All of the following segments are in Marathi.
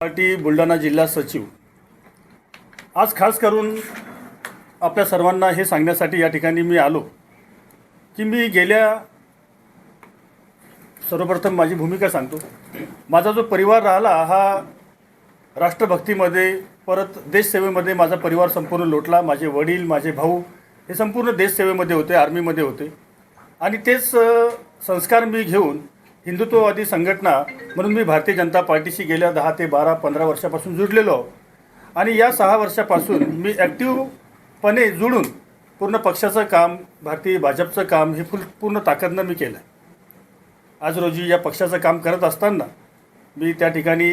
पार्टी बुलढाणा जिल्हा सचिव. आज खास करून आपल्या सर्वांना हे सांगण्यासाठी या ठिकाणी मी आलो की मी गेल्या सर्वप्रथम माझी भूमिका सांगतो. माझा जो परिवार राहिला हा राष्ट्रभक्तीमध्ये परत देशसेवेमध्ये माझा परिवार संपूर्ण लोटला. माझे वडील माझे भाऊ हे संपूर्ण देशसेवेमध्ये होते आर्मीमध्ये होते. आणि तेच संस्कार मी घेऊन हिंदुत्ववादी संघटना म्हणून मी भारतीय जनता पार्टीशी गेल्या दहा ते बारा पंधरा वर्षापासून जुडलेलो. आहो आणि या सहा वर्षापासून मी ॲक्टिवपणे जुळून पूर्ण पक्षाचं काम भारतीय भाजपचं काम हे फुल पूर्ण ताकदनं मी केलं आज रोजी या पक्षाचं काम करत असताना मी त्या ठिकाणी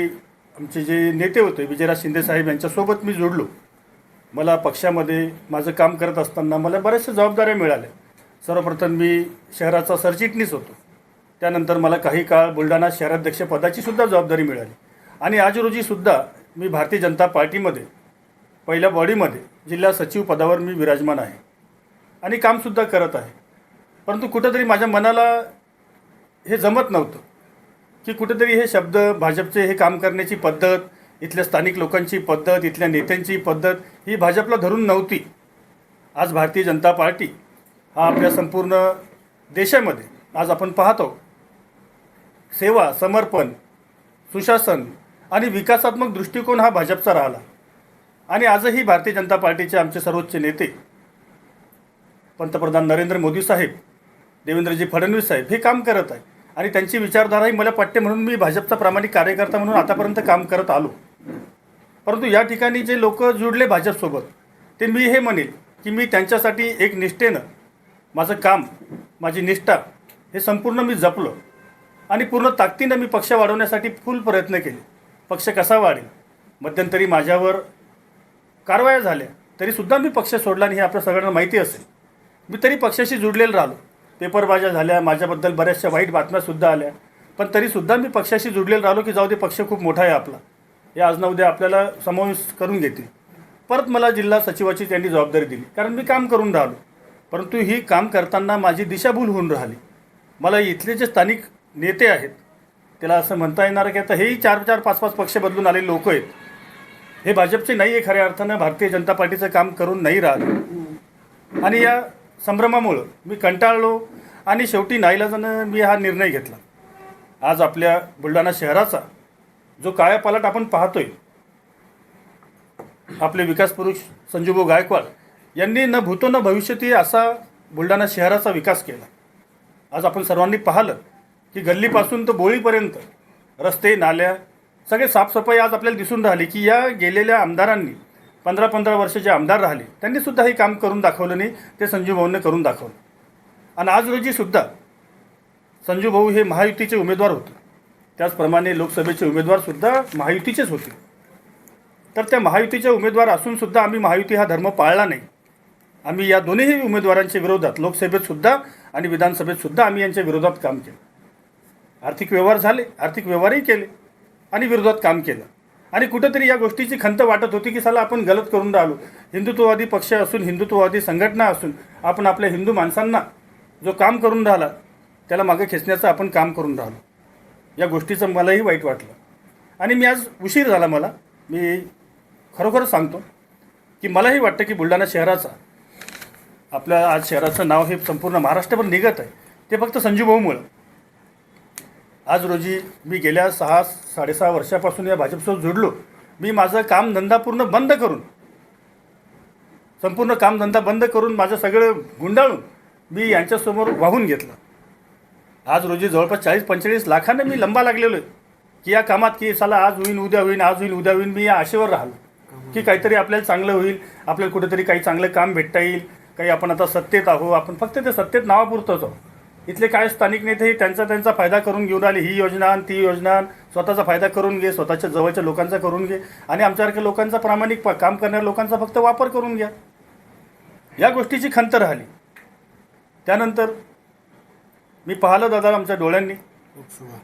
आमचे जे नेते होते विजयराज शिंदेसाहेब यांच्यासोबत मी जोडलो. मला पक्षामध्ये माझं काम करत असताना मला बऱ्याचशा जबाबदाऱ्या मिळाल्या. सर्वप्रथम मी शहराचा सरचिटणीस होतो. त्यानंतर मला काही काळ बुलढाणा शहराध्यक्ष पदाची सुद्धा जबाबदारी मिळाली. आणि आज रोजीसुद्धा मी भारतीय जनता पार्टीमध्ये पहिल्या बॉडीमध्ये जिल्हा सचिव पदावर मी विराजमान आहे. आणि कामसुद्धा करत आहे. परंतु कुठंतरी माझ्या मनाला हे जमत नव्हतं की कुठेतरी हे शब्द भाजपचे हे काम करण्याची पद्धत इथल्या स्थानिक लोकांची पद्धत इथल्या नेत्यांची पद्धत ही भाजपला धरून नव्हती. आज भारतीय जनता पार्टी हा आपल्या संपूर्ण देशामध्ये आज आपण पाहतो. सेवा समर्पण सुशासन आणि विकासात्मक दृष्टिकोन हा भाजपचा राहिला. आणि आजही भारतीय जनता पार्टीचे आमचे सर्वोच्च नेते पंतप्रधान नरेंद्र मोदी साहेब देवेंद्रजी फडणवीस साहेब हे काम करत आहे आणि त्यांची विचारधाराही मला पटते म्हणून मी भाजपचा प्रामाणिक कार्यकर्ता म्हणून आतापर्यंत काम करत आलो. परंतु या ठिकाणी जे लोक जुडले भाजपसोबत ते मी हे म्हणेल की मी त्यांच्यासाठी एक निष्ठेनं माझं काम माझी निष्ठा हे संपूर्ण मी जपलं. आणि पूर्ण ताकदीनं मी पक्ष वाढवण्यासाठी फुल प्रयत्न केले. पक्ष कसा वाढेल? मध्यंतरी माझ्यावर कारवाया झाल्या. तरीसुद्धा मी पक्ष सोडला आणि हे आपल्या सगळ्यांना माहिती असेल. मी तरी पक्षाशी जुडलेलं राहिलो. पेपरबाज्या झाल्या माझ्याबद्दल बऱ्याचशा वाईट बातम्यासुद्धा आल्या. पण तरीसुद्धा मी पक्षाशी जुडलेलं राहिलो की जाऊ दे पक्ष खूप मोठा आहे आपला. हे आज ना उद्या आपल्याला समावेश करून घेतील. परत मला जिल्हा सचिवाची त्यांनी जबाबदारी दिली. कारण मी काम करून राहिलो. परंतु ही काम करताना माझी दिशाभूल होऊन राहिली. मला इथले जे स्थानिक नेते आहेत. त्याला असं म्हणता येणार की आता हेही चार चार पाच पाच पक्ष बदलून आलेले लोक आहेत. हे भाजपचे नाही आहे खऱ्या अर्थानं. भारतीय जनता पार्टीचं काम करून नाही राहिलं आणि या संभ्रमामुळं मी कंटाळलो आणि शेवटी नाईलाजानं मी हा निर्णय घेतला. आज आपल्या बुलढाणा शहराचा जो कायापालट आपण पाहतोय आपले विकास पुरुष संजूभाऊ गायकवाड यांनी न भूतो न भविष्यती असा बुलढाणा शहराचा विकास केला. आज आपण सर्वांनी पाहिलं की गल्लीपासून तर बोळीपर्यंत रस्ते नाल्या सगळे साफसफाई आज आपल्याला दिसून राहिली की या गेलेल्या आमदारांनी पंधरा पंधरा वर्ष जे आमदार राहिले. त्यांनीसुद्धा हे काम करून दाखवलं नाही ते संजू भाऊने करून दाखवलं. आणि आज रोजीसुद्धा संजू भाऊ हे महायुतीचे उमेदवार होते. त्याचप्रमाणे लोकसभेचे उमेदवारसुद्धा महायुतीचेच होते. तर त्या महायुतीचे उमेदवार असूनसुद्धा आम्ही महायुती हा धर्म पाळला नाही. आम्ही या दोन्हीही उमेदवारांच्या विरोधात लोकसभेतसुद्धा आणि विधानसभेतसुद्धा आम्ही यांच्या विरोधात काम केलं. आर्थिक व्यवहार झाले आर्थिक व्यवहारही केले आणि विरोधात काम केलं. आणि कुठेतरी या गोष्टीची खंत वाटत होती की साला आपण गलत करून राहिलो. हिंदुत्ववादी पक्ष असून हिंदुत्ववादी संघटना असून आपण आपल्या हिंदू माणसांना जो काम करून राहिला त्याला मागे खेचण्याचं आपण काम करून राहिलो. या गोष्टीचं मलाही वाईट वाटलं. आणि मी आज उशीर झाला मला. मी खरोखरच सांगतो की मलाही वाटतं की बुलढाणा शहराचा आपल्या आज शहराचं नाव हे संपूर्ण महाराष्ट्रभर निघत आहे. ते फक्त संजूभाऊमुळं. आज रोजी मी गेल्या सहा साडेसहा वर्षापासून या भाजपसोबत जोडलो. मी माझं कामधंदा पूर्ण बंद करून संपूर्ण कामधंदा बंद करून माझं सगळं गुंडाळून मी यांच्यासमोर वाहून घेतलं. आज रोजी जवळपास चाळीस पंचेचाळीस लाखाने मी लंबा लागलेलो आहे. की या कामात की चला आज होईन उद्या होईन आज होईल उद्या होईन मी या आशेवर राहिलो. की काहीतरी आपल्याला चांगलं होईल आपल्याला कुठेतरी काही चांगलं काम भेटता येईल. काही आपण आता सत्तेत आहो आपण फक्त ते सत्तेत नावापुरतंच आहोत. इथले काय स्थानिक नेते हे त्यांचा त्यांचा फायदा करून घेऊन आले ही योजना आणि ती योजना स्वतःचा फायदा करून घे स्वतःच्या जवळच्या लोकांचा करून घे आणि आमच्यासारख्या लोकांचा प्रामाणिक प- काम करणाऱ्या लोकांचा फक्त वापर करून घ्या. या गोष्टीची खंत राहिली. त्यानंतर मी पाहिलं दादा आमच्या डोळ्यांनी.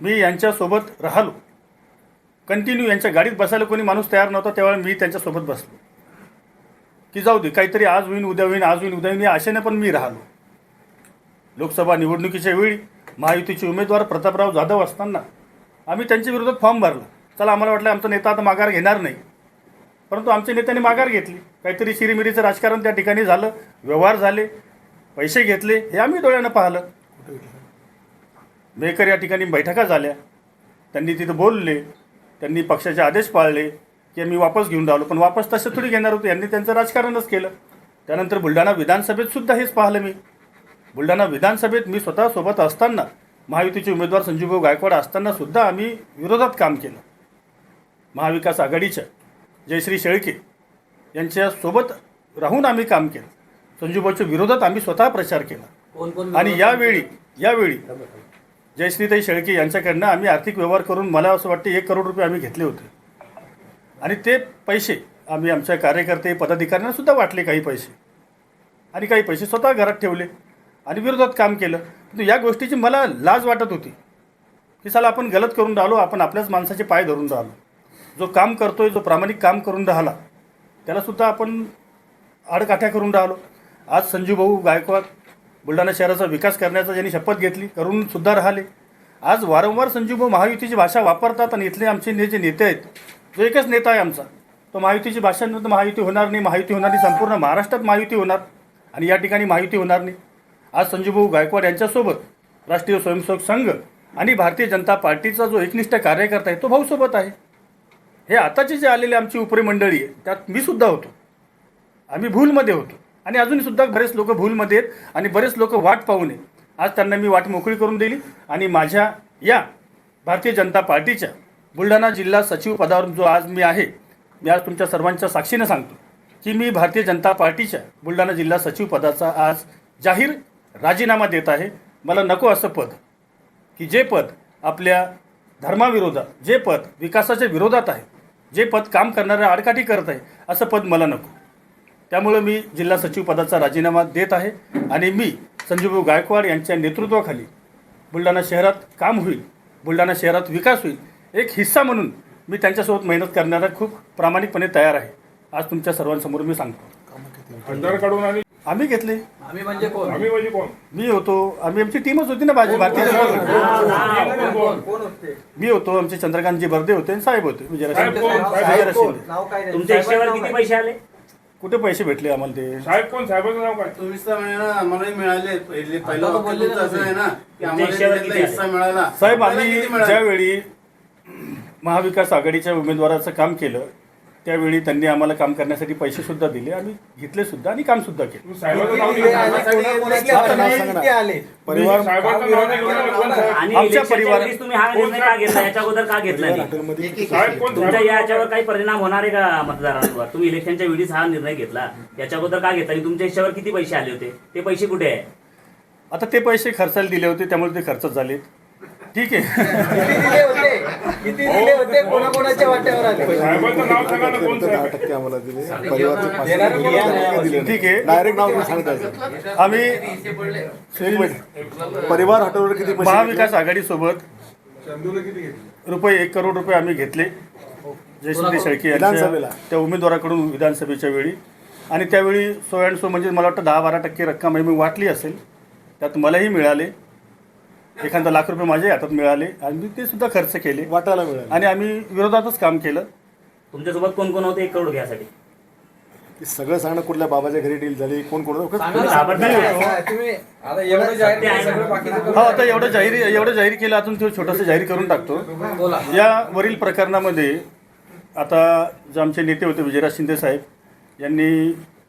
मी यांच्यासोबत राहिलो. कंटिन्यू यांच्या गाडीत बसायला कोणी माणूस तयार नव्हता तेव्हा मी त्यांच्यासोबत बसलो. की जाऊ दे काहीतरी आज होईन उद्या होईन आज होईन उद्या होईन या आशेने पण मी राहिलो. लोकसभा निवडणुकीच्या वेळी महायुतीचे उमेदवार प्रतापराव जाधव असताना आम्ही त्यांच्या विरोधात फॉर्म भरला. चला आम्हाला वाटलं आमचा नेता आता माघार घेणार नाही. परंतु आमच्या नेत्याने माघार घेतली. काहीतरी शिरीमिरीचं राजकारण त्या ठिकाणी झालं व्यवहार झाले पैसे घेतले हे आम्ही डोळ्यानं पाहिलं. मेकर या ठिकाणी बैठका झाल्या. त्यांनी तिथं बोलले त्यांनी पक्षाचे आदेश पाळले की मी वापस घेऊन राहिलो. पण वापस तसं थोडी घेणार होतो. यांनी त्यांचं राजकारणच केलं. त्यानंतर बुलढाणा विधानसभेत सुद्धा हेच पाहिलं मी. बुलढाणा विधानसभेत मी स्वतः सोबत असताना महायुतीचे उमेदवार संजूभाऊ गायकवाड असताना सुद्धा आम्ही विरोधात काम केलं. महाविकास आघाडीच्या जयश्री शेळके यांच्यासोबत राहून आम्ही काम केलं. संजूभाऊच्या विरोधात आम्ही स्वतः प्रचार केला. आणि यावेळी यावेळी जयश्रीताई शेळके यांच्याकडनं आम्ही आर्थिक व्यवहार करून मला असं वाटतं एक करोड रुपये आम्ही घेतले होते. आणि ते पैसे आम्ही आमच्या कार्यकर्ते पदाधिकाऱ्यांना सुद्धा वाटले काही पैसे. आणि काही पैसे स्वतः घरात ठेवले. आणि विरोधात काम केलं. पण या गोष्टीची मला लाज वाटत होती. की साला आपण गलत करून राहिलो आपण आपल्याच माणसाचे पाय धरून राहिलो. जो काम करतो आहे जो प्रामाणिक काम करून राहिला त्यालासुद्धा आपण आडकाठ्या करून राहिलो. आज संजूभाऊ गायकवाड बुलढाणा शहराचा विकास करण्याचा ज्यांनी शपथ घेतली करून सुद्धा राहिले. आज वारंवार संजू भाऊ महायुतीची भाषा वापरतात आणि इथले आमचे ने जे नेते आहेत जो एकच नेता आहे आमचा तो महायुतीची भाषा महायुती होणार नाही महायुती होणार नाही संपूर्ण महाराष्ट्रात महायुती होणार आणि या ठिकाणी महायुती होणार नाही. आज संजूभाऊ गायकवाड यांच्यासोबत राष्ट्रीय स्वयंसेवक संघ आणि भारतीय जनता पार्टीचा जो एकनिष्ठ कार्यकर्ता आहे तो भाऊसोबत आहे. हे आताचे जे आलेले आमची उपरी मंडळी आहे त्यात मी सुद्धा होतो. आम्ही भूलमध्ये होतो. आणि अजूनही सुद्धा बरेच लोक भूलमध्ये आहेत आणि बरेच लोक वाट पाहू नये. आज त्यांना मी वाट मोकळी करून दिली आणि माझ्या या भारतीय जनता पार्टीच्या बुलढाणा जिल्हा सचिव पदावर जो आज मी आहे मी आज तुमच्या सर्वांच्या साक्षीनं सांगतो की मी भारतीय जनता पार्टीच्या बुलढाणा जिल्हा सचिव पदाचा आज जाहीर राजीनामा देत आहे. मला नको असं पद. की जे पद आपल्या धर्माविरोधात जे पद विकासाच्या विरोधात आहे जे पद काम करणाऱ्या आडकाठी करत आहे असं पद मला नको. त्यामुळं मी जिल्हा सचिव पदाचा राजीनामा देत आहे आणि मी संजीवभाऊ गायकवाड यांच्या नेतृत्वाखाली बुलढाणा शहरात काम होईल बुलढाणा शहरात विकास होईल एक हिस्सा म्हणून मी त्यांच्यासोबत मेहनत करण्याला खूप प्रामाणिकपणे तयार आहे. आज तुमच्या सर्वांसमोर मी सांगतो. आमदार आणि आम्ही घेतले. आम्ही म्हणजे कोण? आम्ही म्हणजे कोण? मी होतो. आम्ही आमची टीमच होती ना भाजी भारतीय जनता पार्टी. कोण कोण? होते? मी होतो आमचे चंद्रकांतजी बर्दे होते आणि साहेब होते विजयराज तुमच्या हिशेवर किती पैसे आले? कुठे पैसे भेटले आम्हाला ते? साहेब कोण? साहेबाचं नाव काय? चोवीस महिना आम्हाला मिळाले. पहिले पहिलं तर असं आहे ना की आम्हाला हिस्सा मिळाला. साहेब आम्ही? ज्यावेळी महाविकास आघाडीच्या उमेदवाराचं काम केलं त्यावेळी त्यांनी आम्हाला काम करण्यासाठी पैसे सुद्धा दिले. आम्ही घेतले सुद्धा आणि काम सुद्धा केलं. परिवार आमच्या परिवार- तुम्ही हा निर्णय का घेतला? याच्या अगोदर का घेतला तुमच्या? याच्यावर काही परिणाम होणार आहे का मतदारांवर? तुम्ही इलेक्शनच्या वेळीच हा निर्णय घेतला. याच्या अगोदर का घेतला? आणि तुमच्या हिशेवर किती पैसे आले होते? ते पैसे कुठे आहे? आता ते पैसे खर्चाला दिले होते त्यामुळे ते खर्च झाले ठीक आहे. किती दिले होते? किती दिले होते कोणाकोणाच्या वाट्यावर आले? साहेबाचं नाव सांगा ना कोण साहेब? आहे? देणार कोण? ठीक आहे. डायरेक्ट नाव आम्ही परिवार हटवलं किती पैसे महाविकास आघाडीसोबत रुपये एक करोड रुपये आम्ही घेतले. जयश्री शेळके यांच्या विधानसभेला. त्या उमेदवाराकडून विधानसभेच्या वेळी. आणि त्यावेळी सो अँड सो म्हणजे मला वाटतं दहा बारा टक्के रक्कम मी वाटली असेल. त्यात मलाही मिळाले. एखादा लाख रुपये माझ्या हातात मिळाले आणि मी ते सुद्धा खर्च केले. वाटायला मिळालं आणि आम्ही विरोधातच काम केलं. तुमच्यासोबत कोण कोण होते एक करोड घ्यासाठी? ते सगळं सांगणं कुठल्या बाबाच्या घरी डील झाली कोण कोण? हा, तुम्ही आता एवढं जाहीर केलं, सगळं बाकीचं हो आता एवढं जाहीर एवढं जाहीर केलं अजून ते छोटंसं जाहीर करून टाकतो. बोला. या वरील प्रकरणामध्ये आता जे आमचे नेते होते विजयराज शिंदे साहेब यांनी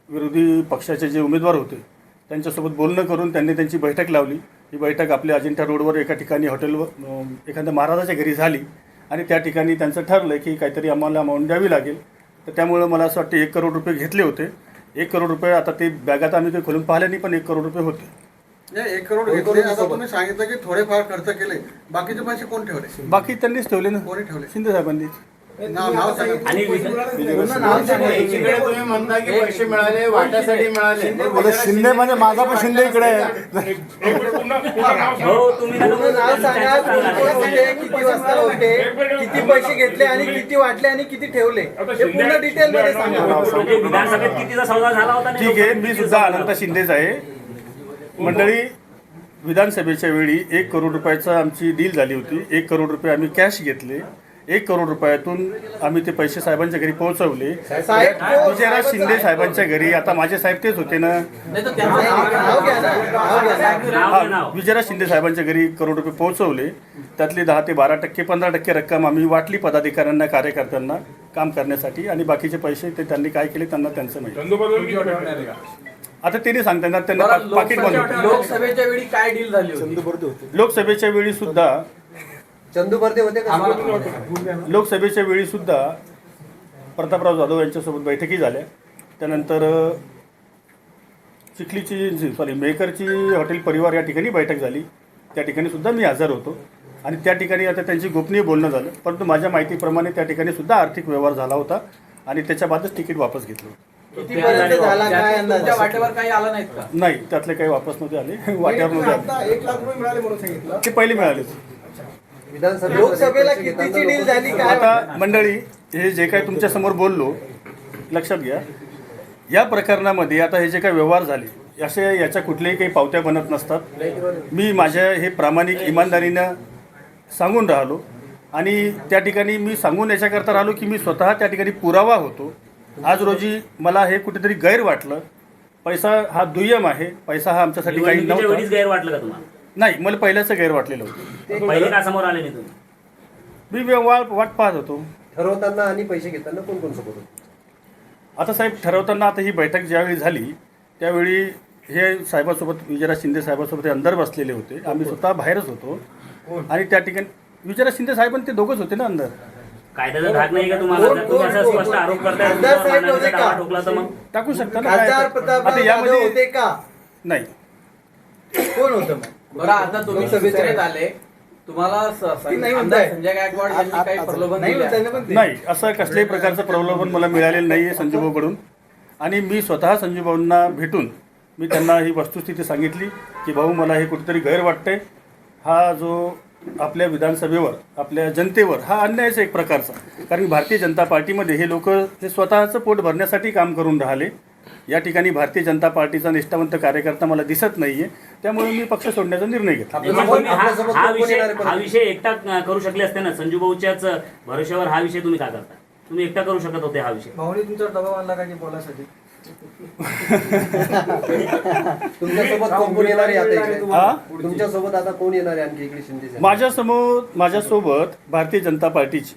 विरोधी पक्षाचे जे उमेदवार होते त्यांच्यासोबत बोलणं करून त्यांनी त्यांची बैठक लावली. ही बैठक आपल्या अजिंठा रोडवर एका ठिकाणी हॉटेलवर एखाद्या महाराजाच्या घरी झाली आणि त्या ठिकाणी त्यांचं ठरलं की काहीतरी आम्हाला अमाऊंट द्यावी लागेल. तर त्यामुळं मला असं वाटतं एक करोड रुपये घेतले होते. एक करोड रुपये आता ते बॅगात आम्ही ते खोलून पाहिल्याने पण एक करोड रुपये होते. नाही, एक करोड घेतले. आता तुम्ही सांगितलं की थोडेफार खर्च केले. बाकीचे पैसे कोण ठेवले? बाकी त्यांनीच ठेवले ना. कोणी ठेवले? शिंदे साहेबांनीच. नाव नाव सांगा. आणि पुन्हा नाव सांगा. एकीकडे तुम्ही म्हणता की पैसे मिळाले वाट्यासाठी मिळाले. शिंदे म्हणजे माझा पण शिंदे इकडे आहे. हो तुम्ही नका पूर्ण नाव सांगा. कोण कोण बोलू. होते किती वाजता होते? किती पैसे घेतले आणि किती वाटले आणि किती ठेवले? हे पूर्ण डिटेल मध्ये सांगा. म्हणजे विधानसभेत कितीचा सौदा झाला होता आणि ठीक आहे मी सुद्धा सौदा अनंत? शिंदेच आहे. मंडळी विधानसभेच्या वेळी एक करोड रुपयाचा आमची डील झाली होती. एक करोड रुपये आम्ही कॅश घेतले. एक करोड रुपयातून आम्ही ते पैसे साहेबांच्या घरी पोहोचवले? विजयराज शिंदे साहेबांच्या घरी आता माझे साहेब तेच होते ना. हा, विजयराज शिंदे साहेबांच्या घरी करोड रुपये पोहोचवले. त्यातले दहा ते बारा टक्के पंधरा टक्के रक्कम आम्ही वाटली पदाधिकाऱ्यांना कार्यकर्त्यांना काम करण्यासाठी. आणि बाकीचे पैसे ते त्यांनी काय केले त्यांना त्यांचं माहिती? आता त्यांनी सांगता येणार त्यांना पाकिट बनवलं लोकसभेच्या वेळी काय डील झाली होती? चंदूबर्दे होते. लोकसभेच्या वेळी सुद्धा चंदू बर्दे होते का? लोकसभेच्या वेळी सुद्धा प्रतापराव जाधव यांच्यासोबत बैठकी झाल्या. त्यानंतर चिखलीची सॉरी मेकरची हॉटेल परिवार या ठिकाणी बैठक झाली. त्या ठिकाणी सुद्धा मी हजर होतो. आणि त्या ठिकाणी आता त्यांची गोपनीय बोलणं झालं. परंतु माझ्या माहितीप्रमाणे त्या ठिकाणी सुद्धा आर्थिक व्यवहार झाला होता आणि त्याच्या बादच तिकीट वापस घेतलं होतं. नाही त्यातले काही वापस नव्हते आले. वाट्यावर नव्हते आले. एक लाख रुपये मिळाले म्हणून सांगितलं. ते पहिले मिळालेच. लोकसभेला कितीची डील झाली काय आता मंडळी हे जे काही तुमच्यासमोर बोललो लक्षात घ्या. या प्रकरणामध्ये आता हे जे काही व्यवहार झाले असे याच्या कुठल्याही काही पावत्या बनत नसतात. मी माझ्या हे प्रामाणिक इमानदारीनं सांगून राहिलो आणि त्या ठिकाणी मी सांगून याच्याकरता राहिलो की मी स्वतः त्या ठिकाणी पुरावा होतो. आज रोजी मला हे कुठेतरी गैर वाटलं. पैसा हा दुय्यम आहे. पैसा हा आमच्यासाठी काही नव्हता. नाही मला पहिल्याचं गैर वाटलेलं होतं. पहिले का समोर आले नाही तुम्ही. मी व्यवहार वाट पाहत होतो. ठरवताना आणि पैसे घेताना कोण कोण सोबत होतं? आता साहेब ठरवताना आता ही बैठक ज्यावेळी झाली त्यावेळी हे साहेबासोबत विजयराज शिंदे साहेबासोबत हे अंदर बसलेले होते. आम्ही स्वतः बाहेरच होतो. आणि त्या ठिकाणी विजयराज शिंदे साहेब आणि ते दोघंच होते ना अंदर. कायद्याचा धाक नाही का तुम्हाला? जर तुम्ही असा स्पष्ट आरोप करताय खासदार तुमच्यावर साहेब मानहानीचा नव्हते दावा का? ठोकला तर मग. टाकू शकता ना? काय खासदार आता प्रतापराव यामध्ये होते का? नाही. कोण होतं मग? बरं आता तुम्ही आले तुम्हाला. संजय गायकवाड यांनी काही प्रलोभन. नाही असं कसल्याही प्रकारचं प्रलोभन मला मिळालेलं नाही आहे संजूभाऊकडून आणि मी स्वतः संजूभाऊंना भेटून मी त्यांना ही वस्तुस्थिती सांगितली की भाऊ मला हे कुठेतरी गैर वाटतंय. हा जो आपल्या विधानसभेवर आपल्या जनतेवर हा अन्यायच एक प्रकारचा. कारण भारतीय जनता पार्टीमध्ये हे लोक हे स्वतःचं पोट भरण्यासाठी काम करून राहिले. या ठिकाणी भारतीय जनता पार्टीचा निष्ठावंत कार्यकर्ता मला दिसत नाहीये. त्यामुळे मी पक्ष सोडण्याचा निर्णय घेतला. तुम्ही हा हा विषय हा विषय एकटा अं, करू शकले असते ना. संजू भाऊच्याच भरोश्यावर हा विषय तुम्ही का करता? तुम्ही एकटा करू शकत होते हा विषय. भाऊनी तुमच्यावर दबाव आणला का की बोलासाठी? तुमच्यासोबत कोण कोण येणार आहे आता इकडे? हा? तुमच्यासोबत आता कोण येणार आहे आणखी इकडे शिंदे साहेब? माझ्यासमोर माझ्यासोबत भारतीय जनता पार्टीची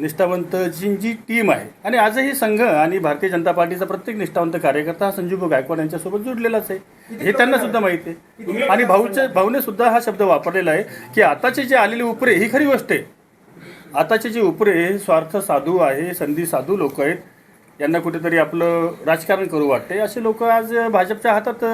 निष्ठावंतची जी टीम आहे. आणि आजही संघ आणि भारतीय जनता पार्टीचा प्रत्येक निष्ठावंत कार्यकर्ता हा संजीव गायकवाड यांच्यासोबत जुडलेलाच आहे. हे त्यांना सुद्धा माहिती आहे. आणि भाऊच्या भाऊने सुद्धा हा शब्द वापरलेला आहे की आताचे जे आलेले उपरे ही खरी गोष्ट आहे. आताचे जे उपरे हे स्वार्थ साधू आहे संधी साधू लोक आहेत यांना कुठेतरी आपलं राजकारण करू वाटते असे लोक आज भाजपच्या हातात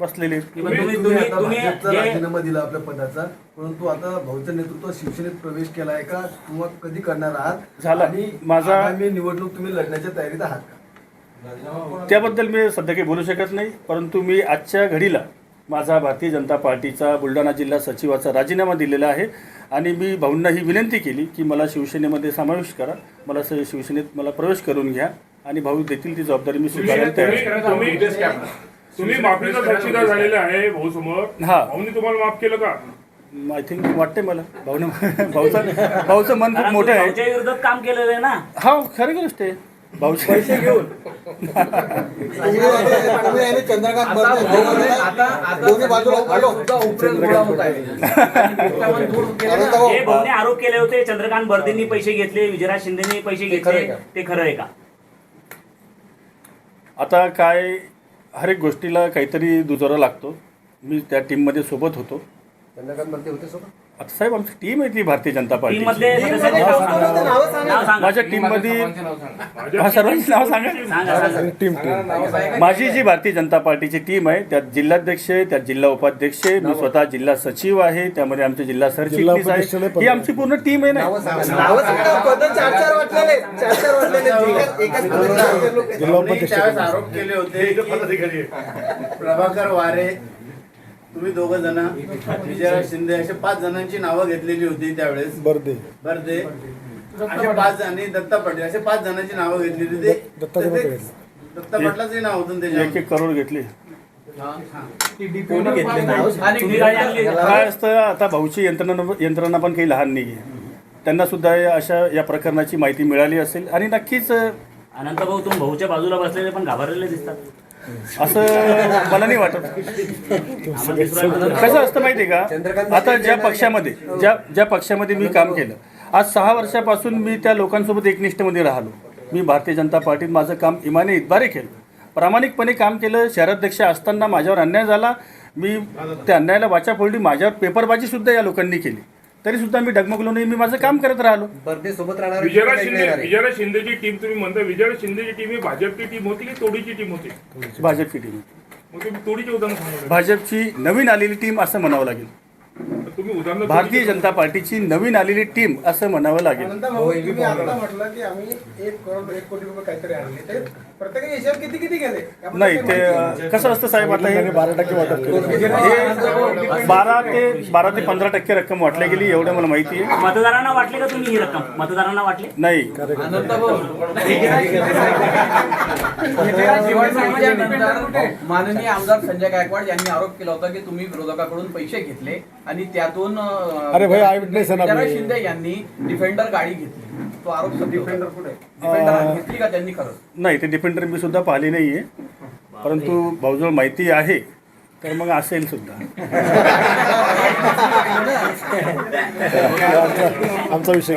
बसलेले आहेत. किंवा तुम्ही तुम्ही तुम्ही भाजपचा जे- राजीनामा दिला आपल्या पदाचा परंतु आता भाऊचं नेतृत्व शिवसेनेत प्रवेश केला आहे का किंवा कधी करणार आहात झाला. आणि माझा- आगामी निवडणूक तुम्ही लढण्याच्या तयारीत आहात का त्याबद्दल मी सध्या काही बोलू शकत नाही परंतु मी आजच्या घडीला माझा भारतीय जनता पार्टीचा बुलढाणा जिल्हा सचिवाचा राजीनामा दिलेला आहे आणि मी भाऊंना ही विनंती केली की मला शिवसेनेमध्ये समावेश करा मला स- शिवसेनेत मला प्रवेश करून घ्या आणि भाऊ देतील ती जबाबदारी मी स्वीकारायला तयार आहे. तुम्ही तुम्ही- तुम्ही माफीचा साक्षीदार झालेले आहे भाऊ समोर. हा. भाऊनी तुम्हाला माफ केलं का? आय थिंक वाटते मला. भाऊनं भाऊचं भाऊचं मन खूप कारण मोठं आहे. भाऊच्या विरोधात काम केलेलं आहे ना? हा खरं गोष्ट आहे भाऊचे पैसे घेऊन. चंद्रकांत आता आता दोन्ही बाजूला भाऊ सुद्धा उपरेल गोळा होत आहे त्यामुळे दूर केलं ना. हे भाऊने आरोप केले होते चंद्रकांत बर्देंनी पैसे घेतले विजयराज शिंदेनी पैसे घेतले. ते खरं आहे का? आता काय हर एक गोष्टीला काहीतरी दुजोरा लागतो. मी त्या टीममध्ये सोबत होतो. चंद्रकांत बर्दे होते सोबत? आता साहेब आमची टीम आहे ती भारतीय जनता टीम पार्टी मधले सदस्यांचे नाव सांगा. नाव सांगा. माझ्या टीममध्ये हा सर्वांची नाव सांगा. सांगा सांगा. Team team. माझी जी भारतीय जनता पार्टीची टीम आहे त्यात जिल्हाध्यक्ष आहे त्यात जिल्हा उपाध्यक्ष आहे मी स्वतः जिल्हा सचिव आहे त्यामध्ये आमचे जिल्हा सरचिटणीस आहे ही आमची पूर्ण टीम आहे ना. नावं सांगा. पद चार चार वाटलेले चार चार वाटलेले एकाच- एकाच पदाचे चार चार लोक आहेत. जिल्हा उपाध्यक्ष. त्यावेळेस आरोप केले होते प्रभाकर वारे तुम्ही दोघ जण विजयराज शिंदे असे पाच जणांची नावं घेतलेली होती त्यावेळेस. बर्दे. बर्दे. असे पाच जणी दत्ता पाटील असे पाच जणांची नावं घेतलेली होती. तर ते-. दत्ता पाटलाचंही नाव होतं एक त्याच्यावर. एक करोड घेतले. आणि तुम्ही काय असतं आता भाऊची यंत्रणा यंत्रणा पण काही लहान नाही आहे त्यांनासुद्धा या अशा या प्रकरणाची माहिती मिळाली असेल. आणि नक्कीच अ, अनंत भाऊ तुम्ही भाऊच्या बाजूला बसलेले पण घाबरलेले दिसतात. असं मला नाही वाटत. कसं असतं माहिती आहे का? आता ज्या पक्षामध्ये ज्या ज्या पक्षामध्ये मी काम केलं आज सहा वर्षापासून मी त्या लोकांसोबत एकनिष्ठमध्ये राहिलो. मी भारतीय जनता पार्टीत माझं काम इमाने इतबारे केलं. प्रामाणिकपणे काम केलं शहराध्यक्ष असताना माझ्यावर अन्याय झाला. मी त्या अन्यायाला वाचा फोडली माझ्यावर पेपरबाजीसुद्धा या लोकांनी केली. तरीसुद्धा मी डगमगलो नाही. मी माझं काम करत राहिलो. सोबत राहणार विजयराज शिंदे विजयराज शिंदेची टीम तुम्ही म्हणता विजयराज शिंदेची टीम ही भाजपची टीम होती की तोडीची टीम होती? भाजपची टीम मग तुम्ही तोडीचे उदाहरण सांगा भाजपची नवीन आलेली टीम असं म्हणावं लागेल. तुम्ही उदाहरण भारतीय जनता पार्टीची नवीन आलेली टीम असं म्हणावं लागेल. अनंता भाऊ तुम्ही आता म्हटलं की आम्ही एक करोड एक कोटी रुपये काहीतरी आणले ते. किती किती गेले? नाही ते अ, कसं असतं साहेब आता हे बारा टक्के वाटप केलं. हे बारा ते बारा ते पंधरा टक्के रक्कम वाटल्या गेली एवढं मला माहिती आहे. मतदारांना वाटले का तुम्ही ही रक्कम? मतदारांना वाटले? नाही. माननीय आमदार संजय गायकवाड यांनी आरोप केला होता की तुम्ही विरोधकाकडून पैसे घेतले आणि त्यातून अं, अरे भाई, eyewitness आहे ना विजयराज मी. शिंदे यांनी डिफेंडर गाडी घेतली. तो आरोप डिफेंडर कुठे? डिफेंडर घेतली का त्यांनी खरंच नाही ते डिफेंडर मी सुद्धा पाहिले नाही आहे परंतु भाऊजवळ माहिती आहे तर मग असेल सुद्धा. आमचा विषय